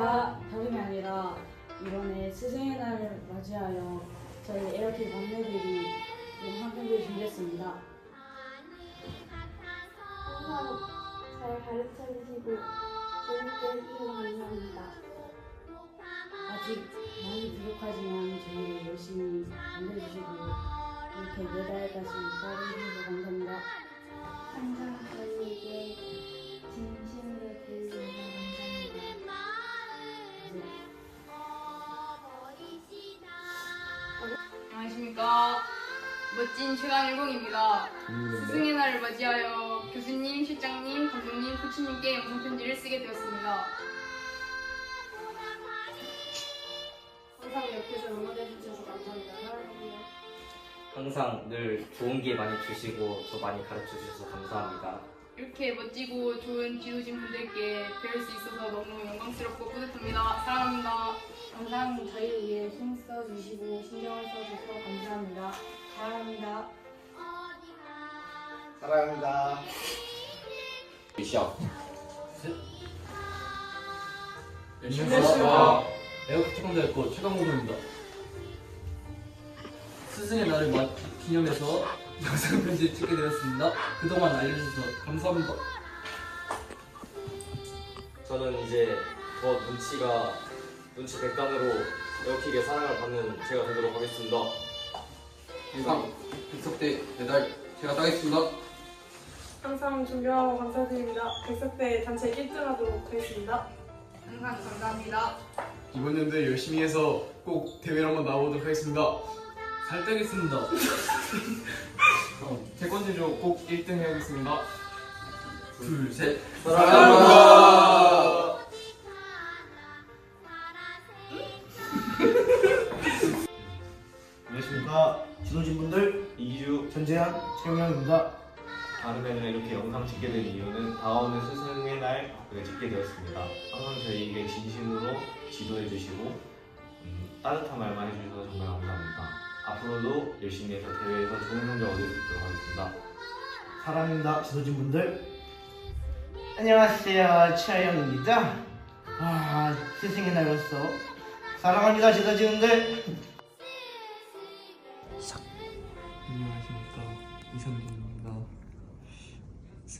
안녕하십니까. 다름이 아니라 이번에 스승의 날을 맞이하여 저희 에어킥 막내들이 영상편지를 준비했습니다. 항상 잘 가르쳐 주시고 재밌게 해주셔서 감사합니다. 아직 많이 부족하지만 저희 열심히 알려주시고 이렇게 매달까지 따라주셔서 감사합니다. 저희에 안녕하십니까. 멋진 최강일공입니다. 스승의 날을 맞이하여 교수님, 실장님, 감독님, 코치님께 영상 편지를 쓰게 되었습니다. 항상 옆에서 응원해 주셔서 감사합니다. 항상 늘 좋은 기회 많이 주시고 저 많이 가르쳐 주셔서 감사합니다. 이렇게 멋지고 좋은 지도진 분들께 배울 수 있어서 너무 영광스럽고 뿌듯합니다. 사랑합니다. 항상 저희를 위해 힘써 사랑합니다. 시작. 안녕하십니까 에어컨 특공대학교 최강호동입니다 스승의 날을 맞 기념해서 영상 편지 찍게 되었습니다 그동안 알려주셔서 감사합니다 저는 이제 더 눈치가 눈치 백단으로 에어킥의 사랑을 받는 제가 되도록 하겠습니다. 항상 백석대 메달 제가 따겠습니다 항상 존경하고 감사드립니다. 백석대 단체 1등하도록 하겠습니다. 항상 감사합니다. 이번 연도에 열심히 해서 꼭 대회를 한번 나오도록 하겠습니다. 잘 따겠습니다 어, 태권도조 꼭 1등 해야겠습니다. 둘 셋 사랑합니다. 안녕하십니까 지도진 분들 이기주 전재한 최영영입니다 다음에는 이렇게 영상 찍게 된 이유는 다가오는 스승의 날 바쁘게 찍게 되었습니다. 항상 저희에게 진심으로 지도해 주시고 음, 따뜻한 말만 해주셔서 정말 감사합니다. 앞으로도 열심히 해서 대회에서 좋은 성적 얻을 수 있도록 하겠습니다. 사랑합니다 지도진 분들 안녕하세요 최영입니다 아 스승의 날로서 사랑합니다 지도진 분들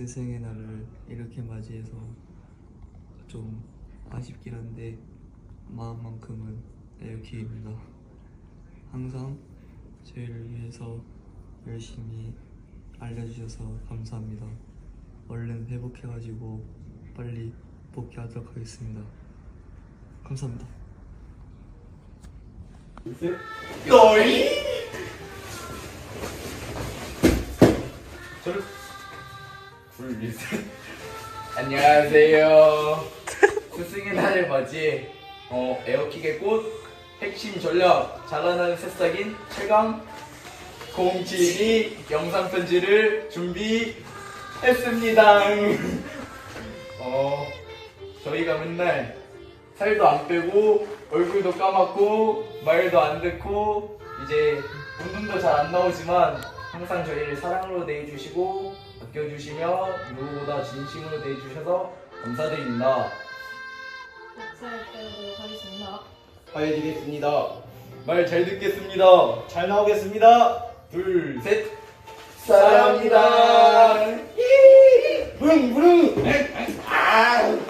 스승의 날을 이렇게 맞이해서 좀 아쉽긴 한데 마음만큼은 에어킥입니다. 항상 저희를 위해서 열심히 알려주셔서 감사합니다. 얼른 회복해가지고 빨리 복귀하도록 하겠습니다. 감사합니다. 안녕하세요. 스승의 날을 맞이 어, 에어킥의 꽃 핵심 전략 자라나는 새싹인 최강 072 영상 편지를 준비했습니다. 어, 저희가 맨날 살도 안 빼고 얼굴도 까맣고 말도 안 듣고 이제 운동도 잘 안 나오지만 항상 저희를 사랑으로 대해주시고 아껴주시며 누구보다 진심으로 대해주셔서 감사드립니다. 때도록 하겠습니다. 화해드리겠습니다 말 잘 듣겠습니다. 잘 나오겠습니다 둘, 셋. 사랑합니다. 부릉 부릉 안녕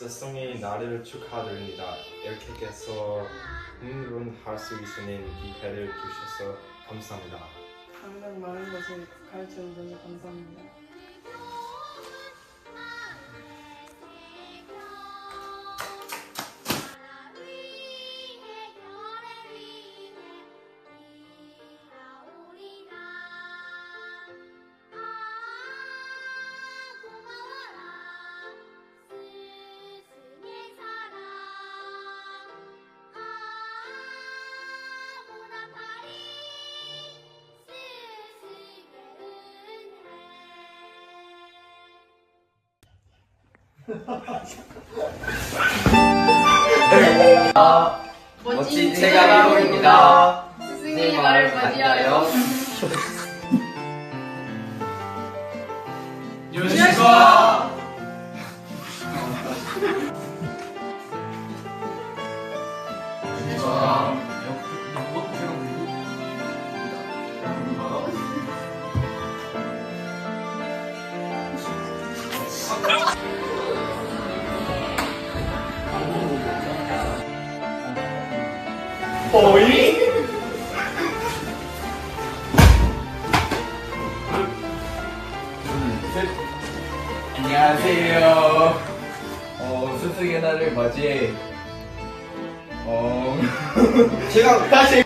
스승의 날을 축하드립니다. 이렇게께서 흥분할 수 있는 기회를 주셔서 감사합니다. 항상 많은 것을 가르쳐 주셔서 감사합니다. 멋진 멋진 최강일공입니다. 스승의 날을 맞이하여 안녕하 십니까. 어이? 셋. 안녕하세요. 어, 스승의 날을 맞이해 어, 제가 다시